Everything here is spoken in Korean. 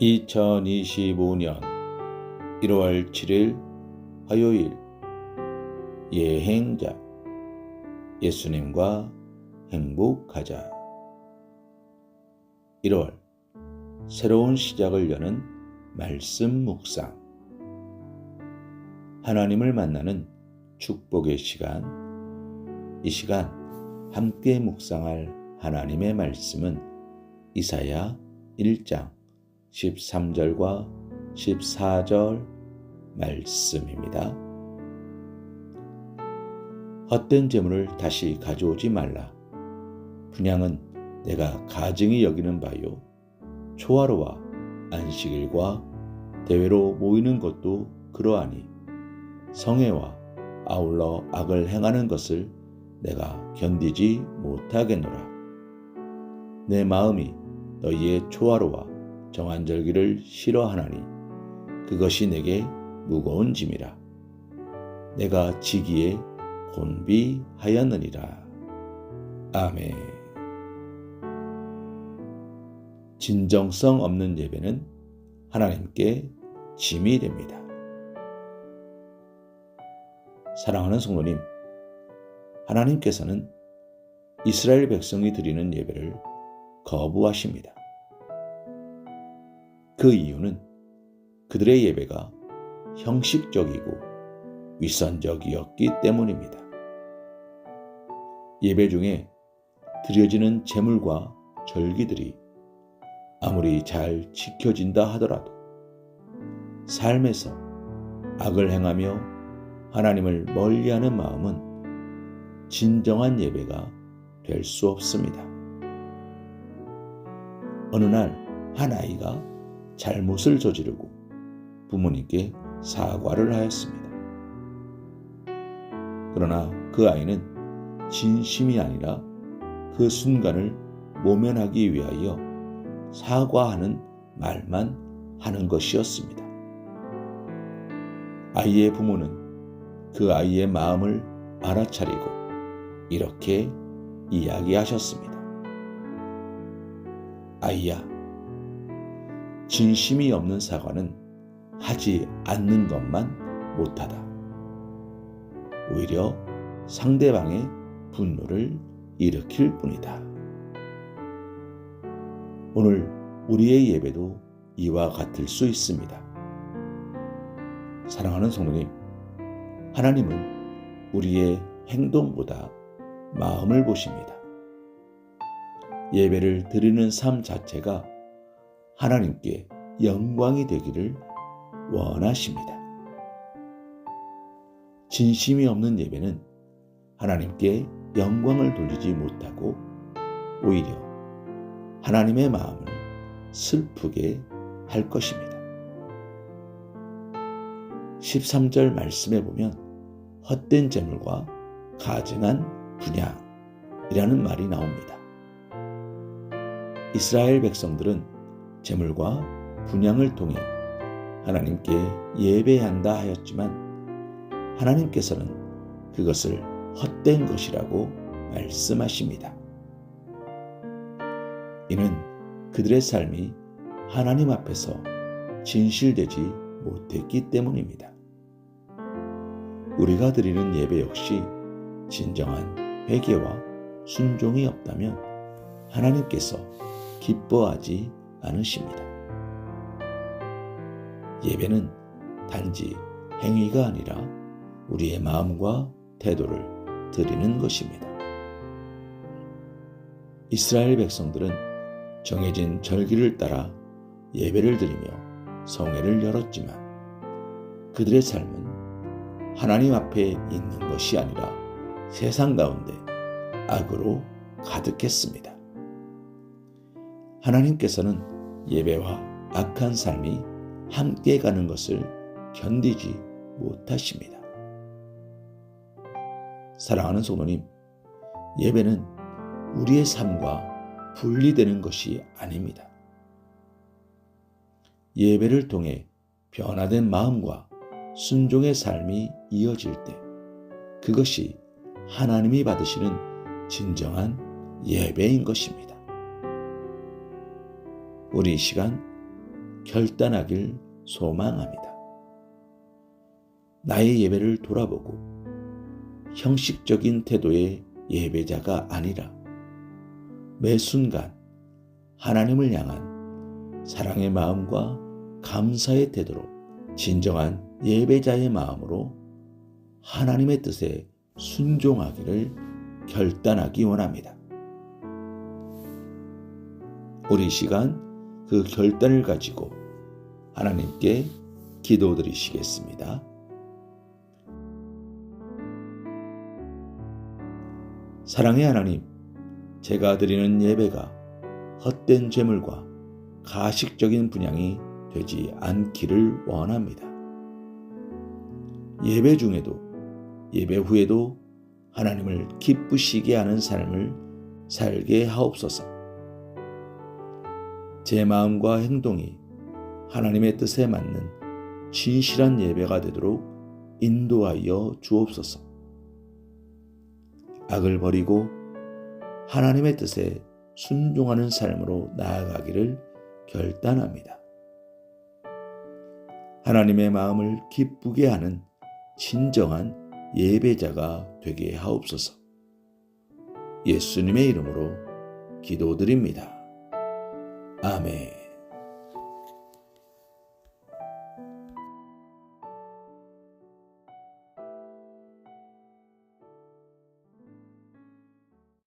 2025년 1월 7일 화요일 예행자 예수님과 행복하자. 1월 새로운 시작을 여는 말씀 묵상. 하나님을 만나는 축복의 시간. 이 시간 함께 묵상할 하나님의 말씀은 이사야 1장 13절과 14절 말씀입니다. 헛된 재물을 다시 가져오지 말라. 분양은 내가 가증히 여기는 바요. 초하루와 안식일과 대회로 모이는 것도 그러하니 성애와 아울러 악을 행하는 것을 내가 견디지 못하겠노라. 내 마음이 너희의 초하루와 정한절기를 싫어하나니 그것이 내게 무거운 짐이라. 내가 지기에 곤비하였느니라. 아멘. 진정성 없는 예배는 하나님께 짐이 됩니다. 사랑하는 성도님, 하나님께서는 이스라엘 백성이 드리는 예배를 거부하십니다. 그 이유는 그들의 예배가 형식적이고 위선적이었기 때문입니다. 예배 중에 드려지는 제물과 절기들이 아무리 잘 지켜진다 하더라도 삶에서 악을 행하며 하나님을 멀리하는 마음은 진정한 예배가 될 수 없습니다. 어느 날 한 아이가 잘못을 저지르고 부모님께 사과를 하였습니다. 그러나 그 아이는 진심이 아니라 그 순간을 모면하기 위하여 사과하는 말만 하는 것이었습니다. 아이의 부모는 그 아이의 마음을 알아차리고 이렇게 이야기하셨습니다. 아이야, 진심이 없는 사과는 하지 않는 것만 못하다. 오히려 상대방의 분노를 일으킬 뿐이다. 오늘 우리의 예배도 이와 같을 수 있습니다. 사랑하는 성도님, 하나님은 우리의 행동보다 마음을 보십니다. 예배를 드리는 삶 자체가 하나님께 영광이 되기를 원하십니다. 진심이 없는 예배는 하나님께 영광을 돌리지 못하고 오히려 하나님의 마음을 슬프게 할 것입니다. 13절 말씀에 보면 헛된 재물과 가증한 분양이라는 말이 나옵니다. 이스라엘 백성들은 재물과 분양을 통해 하나님께 예배한다 하였지만 하나님께서는 그것을 헛된 것이라고 말씀하십니다. 이는 그들의 삶이 하나님 앞에서 진실되지 못했기 때문입니다. 우리가 드리는 예배 역시 진정한 회개와 순종이 없다면 하나님께서 기뻐하지 않으십니다. 예배는 단지 행위가 아니라 우리의 마음과 태도를 드리는 것입니다. 이스라엘 백성들은 정해진 절기를 따라 예배를 드리며 성회를 열었지만 그들의 삶은 하나님 앞에 있는 것이 아니라 세상 가운데 악으로 가득했습니다. 하나님께서는 예배와 악한 삶이 함께 가는 것을 견디지 못하십니다. 사랑하는 성도님, 예배는 우리의 삶과 분리되는 것이 아닙니다. 예배를 통해 변화된 마음과 순종의 삶이 이어질 때 그것이 하나님이 받으시는 진정한 예배인 것입니다. 우리 이 시간 결단하길 소망합니다. 나의 예배를 돌아보고 형식적인 태도의 예배자가 아니라 매 순간 하나님을 향한 사랑의 마음과 감사의 태도로 진정한 예배자의 마음으로 하나님의 뜻에 순종하기를 결단하기 원합니다. 우리 시간 그 결단을 가지고 하나님께 기도드리시겠습니다. 사랑의 하나님, 제가 드리는 예배가 헛된 재물과 가식적인 분양이 되지 않기를 원합니다. 예배 중에도 예배 후에도 하나님을 기쁘시게 하는 삶을 살게 하옵소서. 제 마음과 행동이 하나님의 뜻에 맞는 진실한 예배가 되도록 인도하여 주옵소서. 악을 버리고 하나님의 뜻에 순종하는 삶으로 나아가기를 결단합니다. 하나님의 마음을 기쁘게 하는 진정한 예배자가 되게 하옵소서. 예수님의 이름으로 기도드립니다. 아멘.